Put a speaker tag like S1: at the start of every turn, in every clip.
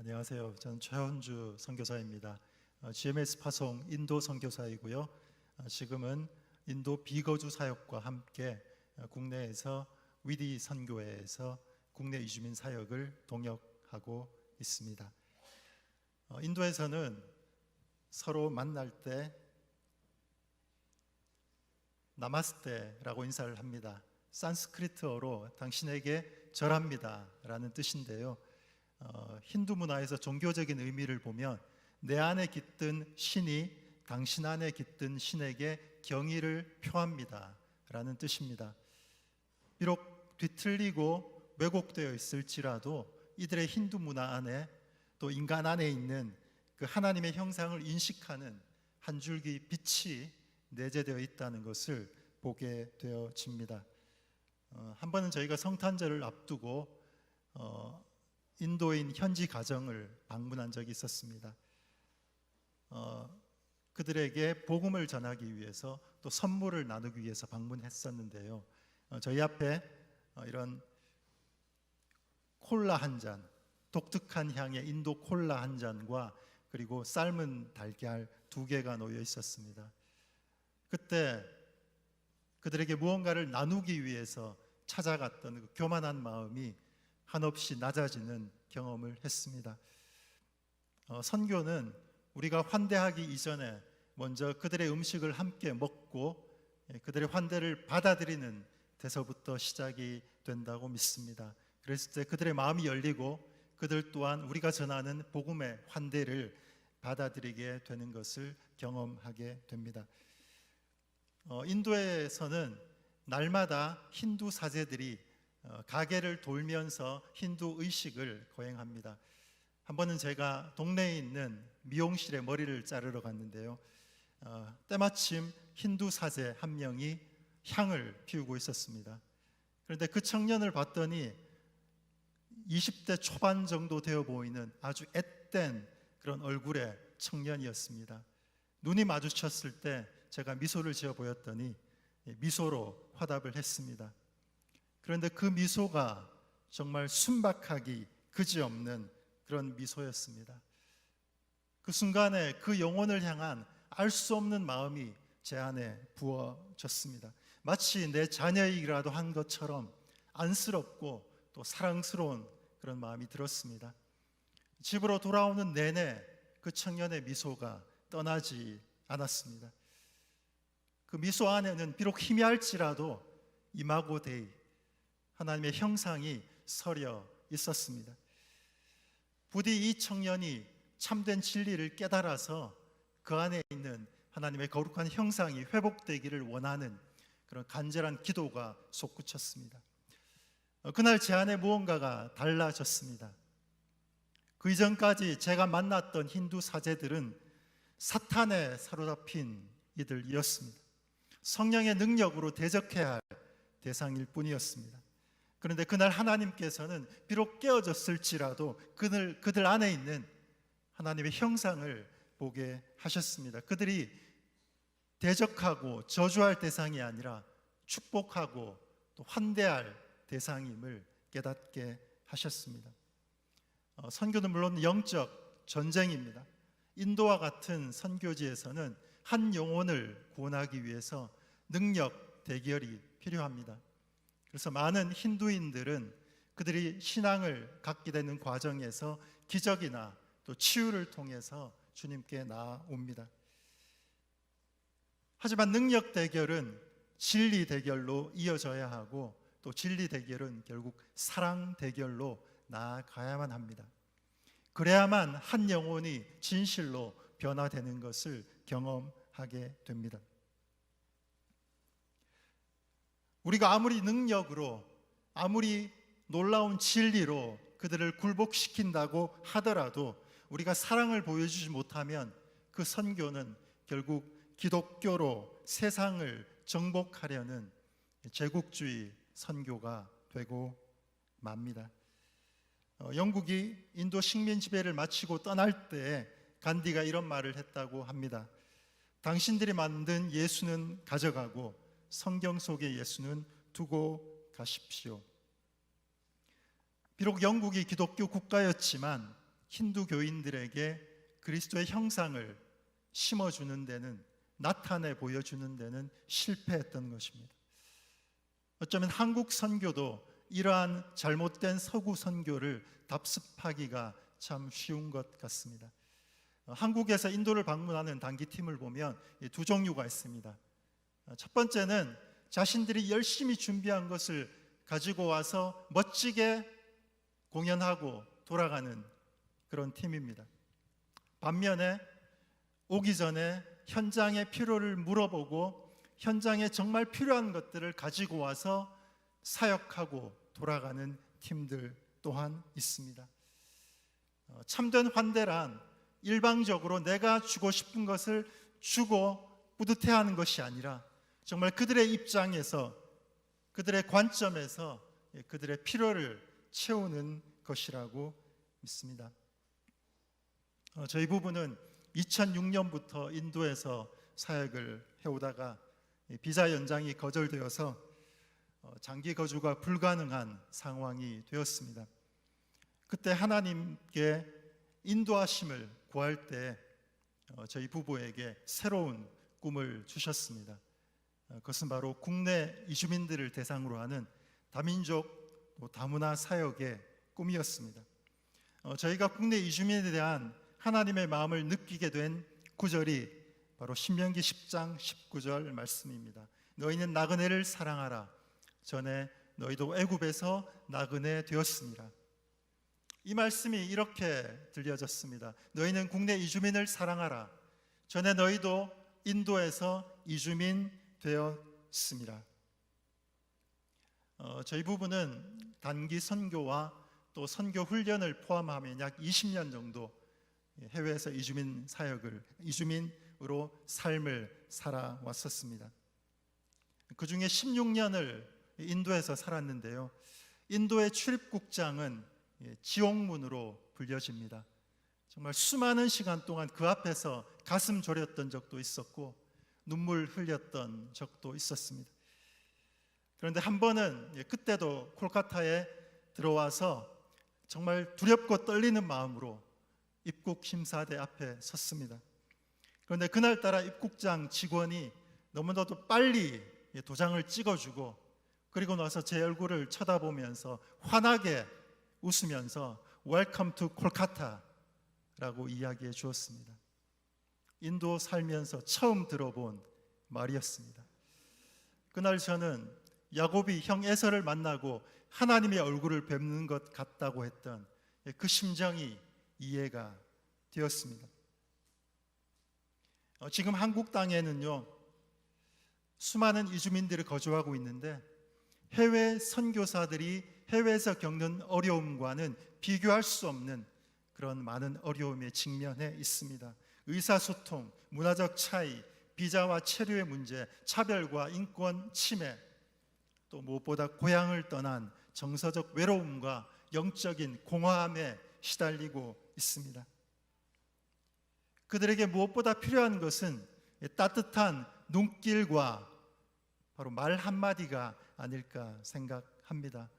S1: 안녕하세요. 저는 최현주 선교사입니다. 어, GMS 파송 인도 선교사이고요. 어, 지금은 인도 비거주 사역과 함께 어, 국내에서 위디 선교회에서 국내 이주민 사역을 동역하고 있습니다. 어, 인도에서는 서로 만날 때 나마스테라고 인사를 합니다. 산스크리트어로 당신에게 절합니다라는 뜻인데요. 어, 힌두 문화에서 종교적인 의미를 보면 내 안에 깃든 신이 당신 안에 깃든 신에게 경의를 표합니다 라는 뜻입니다. 비록 뒤틀리고 왜곡되어 있을지라도 이들의 힌두 문화 안에 또 인간 안에 있는 그 하나님의 형상을 인식하는 한 줄기 빛이 내재되어 있다는 것을 보게 되어집니다. 어, 한 번은 저희가 성탄절을 앞두고 어, 인도인 현지 가정을 방문한 적이 있었습니다. 어, 그들에게 복음을 전하기 위해서 또 선물을 나누기 위해서 방문했었는데요. 어, 저희 앞에 어, 이런 콜라 한 잔, 독특한 향의 인도 콜라 한 잔과 그리고 삶은 달걀 두 개가 놓여 있었습니다. 그때 그들에게 무언가를 나누기 위해서 찾아갔던 그 교만한 마음이 한없이 낮아지는 경험을 했습니다. 어, 선교는 우리가 환대하기 이전에 먼저 그들의 음식을 함께 먹고 예, 그들의 환대를 받아들이는 데서부터 시작이 된다고 믿습니다. 그랬을 때 그들의 마음이 열리고 그들 또한 우리가 전하는 복음의 환대를 받아들이게 되는 것을 경험하게 됩니다. 어, 인도에서는 날마다 힌두 사제들이 어, 가게를 돌면서 힌두 의식을 거행합니다. 한 번은 제가 동네에 있는 미용실에 머리를 자르러 갔는데요. 어, 때마침 힌두 사제 한 명이 향을 피우고 있었습니다. 그런데 그 청년을 봤더니 20대 초반 정도 되어 보이는 아주 앳된 그런 얼굴의 청년이었습니다. 눈이 마주쳤을 때 제가 미소를 지어 보였더니 미소로 화답을 했습니다. 그런데 그 미소가 정말 순박하기 그지없는 그런 미소였습니다. 그 순간에 그 영혼을 향한 알 수 없는 마음이 제 안에 부어졌습니다. 마치 내 자녀이기라도 한 것처럼 안쓰럽고 또 사랑스러운 그런 마음이 들었습니다. 집으로 돌아오는 내내 그 청년의 미소가 떠나지 않았습니다. 그 미소 안에는 비록 희미할지라도 이마고 데이 하나님의 형상이 서려 있었습니다. 부디 이 청년이 참된 진리를 깨달아서 그 안에 있는 하나님의 거룩한 형상이 회복되기를 원하는 그런 간절한 기도가 솟구쳤습니다. 어, 그날 제 안에 무언가가 달라졌습니다. 그 이전까지 제가 만났던 힌두 사제들은 사탄에 사로잡힌 이들이었습니다. 성령의 능력으로 대적해야 할 대상일 뿐이었습니다. 그런데 그날 하나님께서는 비록 깨어졌을지라도 그들, 그들 안에 있는 하나님의 형상을 보게 하셨습니다. 그들이 대적하고 저주할 대상이 아니라 축복하고 또 환대할 대상임을 깨닫게 하셨습니다. 어, 선교는 물론 영적 전쟁입니다. 인도와 같은 선교지에서는 한 영혼을 구원하기 위해서 능력 대결이 필요합니다. 그래서 많은 힌두인들은 그들이 신앙을 갖게 되는 과정에서 기적이나 또 치유를 통해서 주님께 나옵니다. 하지만 능력 대결은 진리 대결로 이어져야 하고 또 진리 대결은 결국 사랑 대결로 나아가야만 합니다. 그래야만 한 영혼이 진실로 변화되는 것을 경험하게 됩니다. 우리가 아무리 능력으로 아무리 놀라운 진리로 그들을 굴복시킨다고 하더라도 우리가 사랑을 보여주지 못하면 그 선교는 결국 기독교로 세상을 정복하려는 제국주의 선교가 되고 맙니다. 어, 영국이 인도 식민 지배를 마치고 떠날 때 간디가 이런 말을 했다고 합니다. 당신들이 만든 예수는 가져가고 성경 속의 예수는 두고 가십시오. 비록 영국이 기독교 국가였지만 힌두 교인들에게 그리스도의 형상을 심어주는 데는 나타내 보여주는 데는 실패했던 것입니다. 어쩌면 한국 선교도 이러한 잘못된 서구 선교를 답습하기가 참 쉬운 것 같습니다. 어, 한국에서 인도를 방문하는 단기 팀을 보면 이두 종류가 있습니다. 어, 첫 번째는 자신들이 열심히 준비한 것을 가지고 와서 멋지게 공연하고 돌아가는 그런 팀입니다. 반면에 오기 전에 현장의 필요를 물어보고 현장에 정말 필요한 것들을 가지고 와서 사역하고 돌아가는 팀들 또한 있습니다. 어, 참된 환대란 일방적으로 내가 주고 싶은 것을 주고 뿌듯해하는 것이 아니라 정말 그들의 입장에서 그들의 관점에서 예, 그들의 필요를 채우는 것이라고 믿습니다. 어, 저희 부부는 2006년부터 인도에서 사역을 해오다가 이 비자 연장이 거절되어서 어, 장기 거주가 불가능한 상황이 되었습니다. 그때 하나님께 인도하심을 구할 때 어, 저희 부부에게 새로운 꿈을 주셨습니다. 어, 그것은 바로 국내 이주민들을 대상으로 하는 다민족 또 다문화 사역의 꿈이었습니다. 어, 저희가 국내 이주민에 대한 하나님의 마음을 느끼게 된 구절이 바로 신명기 10장 19절 말씀입니다. 너희는 나그네를 사랑하라. 전에 너희도 애굽에서 나그네 되었습니다. 이 말씀이 이렇게 들려졌습니다. 너희는 국내 이주민을 사랑하라. 전에 너희도 인도에서 이주민 되었습니다. 어, 저희 부부는 단기 선교와 또 선교 훈련을 포함하면 약 20년 정도 해외에서 이주민 사역을 이주민으로 삶을 살아왔었습니다. 그 중에 16년을 인도에서 살았는데요. 인도의 출입국장은 예, 지옥문으로 불려집니다. 정말 수많은 시간 동안 그 앞에서 가슴 졸였던 적도 있었고 눈물 흘렸던 적도 있었습니다. 그런데 한 번은 예, 그때도 콜카타에 들어와서 정말 두렵고 떨리는 마음으로 입국 심사대 앞에 섰습니다. 그런데 그날따라 입국장 직원이 너무나도 빨리 예, 도장을 찍어주고 그리고 나서 제 얼굴을 쳐다보면서 환하게 웃으면서 Welcome to 콜카타라고 이야기해 주었습니다. 인도 살면서 처음 들어본 말이었습니다. 그날 저는 야곱이 형 에서를 만나고 하나님의 얼굴을 뵙는 것 같다고 했던 그 심정이 이해가 되었습니다. 어, 지금 한국 땅에는요 수많은 이주민들이 거주하고 있는데 해외 선교사들이 해외에서 겪는 어려움과는 비교할 수 없는 그런 많은 어려움에 직면해 있습니다. 의사소통, 문화적 차이, 비자와 체류의 문제, 차별과 인권 침해, 또 무엇보다 고향을 떠난 정서적 외로움과 영적인 공허함에 시달리고 있습니다. 그들에게 무엇보다 필요한 것은 따뜻한 눈길과 바로 말 한마디가 아닐까 생각합니다.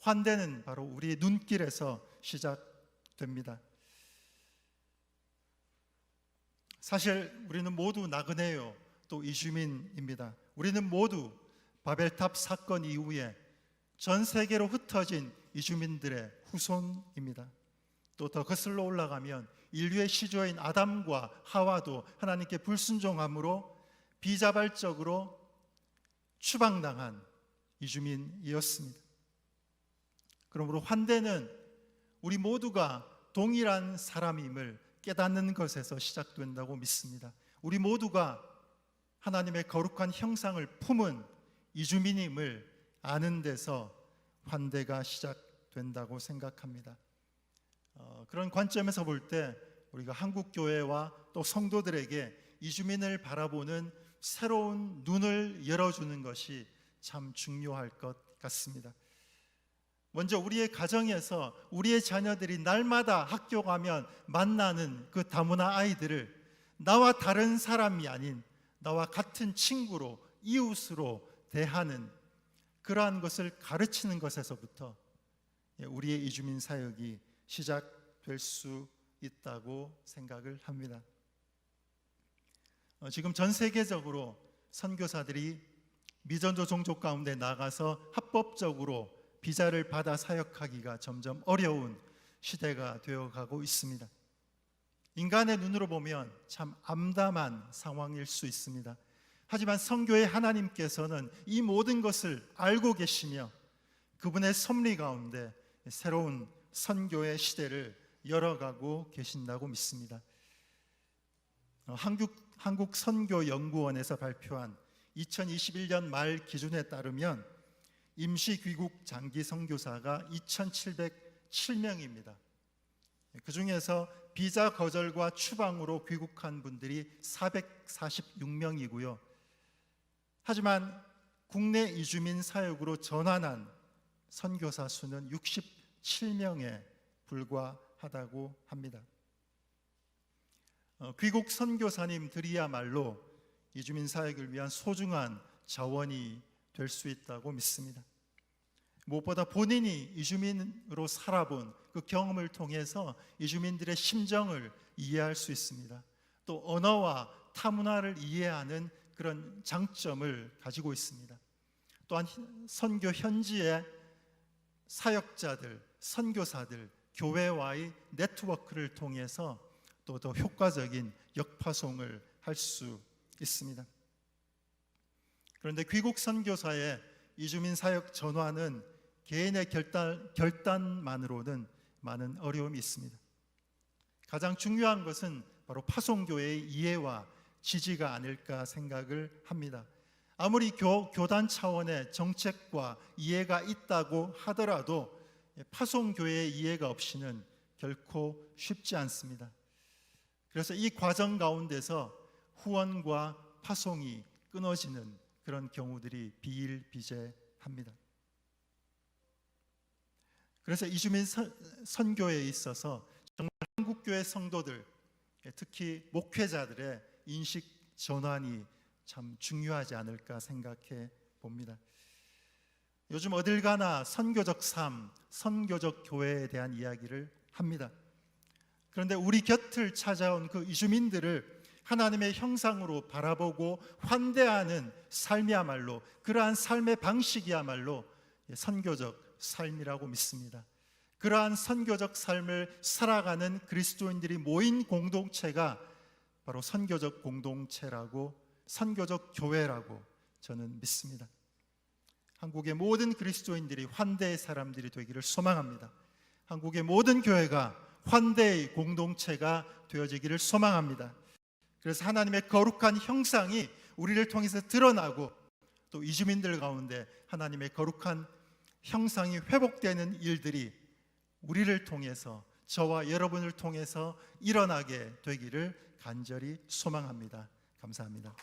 S1: 환대는 바로 우리의 눈길에서 시작됩니다. 사실 우리는 모두 나그네요. 또 이주민입니다. 우리는 모두 바벨탑 사건 이후에 전 세계로 흩어진 이주민들의 후손입니다. 또 더 거슬러 올라가면 인류의 시조인 아담과 하와도 하나님께 불순종함으로 비자발적으로 추방당한 이주민이었습니다. 그러므로 환대는 우리 모두가 동일한 사람임을 깨닫는 것에서 시작된다고 믿습니다. 우리 모두가 하나님의 거룩한 형상을 품은 이주민임을 아는 데서 환대가 시작된다고 생각합니다. 어, 그런 관점에서 볼 때 우리가 한국 교회와 또 성도들에게 이주민을 바라보는 새로운 눈을 열어주는 것이 참 중요할 것 같습니다. 먼저 우리의 가정에서 우리의 자녀들이 날마다 학교 가면 만나는 그 다문화 아이들을 나와 다른 사람이 아닌 나와 같은 친구로 이웃으로 대하는 그러한 것을 가르치는 것에서부터 우리의 이주민 사역이 될수 있다고 생각을 합니다. 어, 지금 전 세계적으로 선교사들이 미전도 종족 가운데 나가서 합법적으로 비자를 받아 사역하기가 점점 어려운 시대가 되어가고 있습니다. 인간의 눈으로 보면 참 암담한 상황일 수 있습니다. 하지만 성교의 하나님께서는 이 모든 것을 알고 계시며 그분의 섭리 가운데 새로운 선교의 시대를 열어가고 계신다고 믿습니다. 어, 한국, 한국 선교연구원에서 발표한 2021년 말 기준에 따르면 임시 귀국 장기 선교사가 2,707명입니다. 그 중에서 비자 거절과 추방으로 귀국한 분들이 446명이고요. 하지만 국내 이주민 사역으로 전환한 선교사 수는 67명에 불과하다고 합니다. 어, 귀국 선교사님들이야말로 이주민 사역을 위한 소중한 자원이 될 수 있다고 믿습니다. 무엇보다 본인이 이주민으로 살아본 그 경험을 통해서 이주민들의 심정을 이해할 수 있습니다. 또 언어와 타문화를 이해하는 그런 장점을 가지고 있습니다. 또한 선교 현지의 사역자들, 선교사들, 교회와의 네트워크를 통해서 또 더 효과적인 역파송을 할 수 있습니다. 그런데 귀국 선교사의 이주민 사역 전환은 개인의 결단, 결단만으로는 많은 어려움이 있습니다. 가장 중요한 것은 바로 파송교회의 이해와 지지가 아닐까 생각을 합니다. 아무리 교, 교단 차원의 정책과 이해가 있다고 하더라도 파송교회의 이해가 없이는 결코 쉽지 않습니다. 그래서 이 과정 가운데서 후원과 파송이 끊어지는 그런 경우들이 비일비재합니다. 그래서 이주민 선, 선교에 있어서 정말 한국교회 성도들, 특히 목회자들의 인식 전환이 참 중요하지 않을까 생각해 봅니다. 요즘 어딜 가나 선교적 삶, 선교적 교회에 대한 이야기를 합니다. 그런데 우리 곁을 찾아온 그 이주민들을 하나님의 형상으로 바라보고 환대하는 삶이야말로 그러한 삶의 방식이야말로 선교적 삶이라고 믿습니다. 그러한 선교적 삶을 살아가는 그리스도인들이 모인 공동체가 바로 선교적 공동체라고 선교적 교회라고 저는 믿습니다. 한국의 모든 그리스도인들이 환대의 사람들이 되기를 소망합니다. 한국의 모든 교회가 환대의 공동체가 되어지기를 소망합니다. 그래서 하나님의 거룩한 형상이 우리를 통해서 드러나고 또 이주민들 가운데 하나님의 거룩한 형상이 회복되는 일들이 우리를 통해서 저와 여러분을 통해서 일어나게 되기를 간절히 소망합니다. 감사합니다.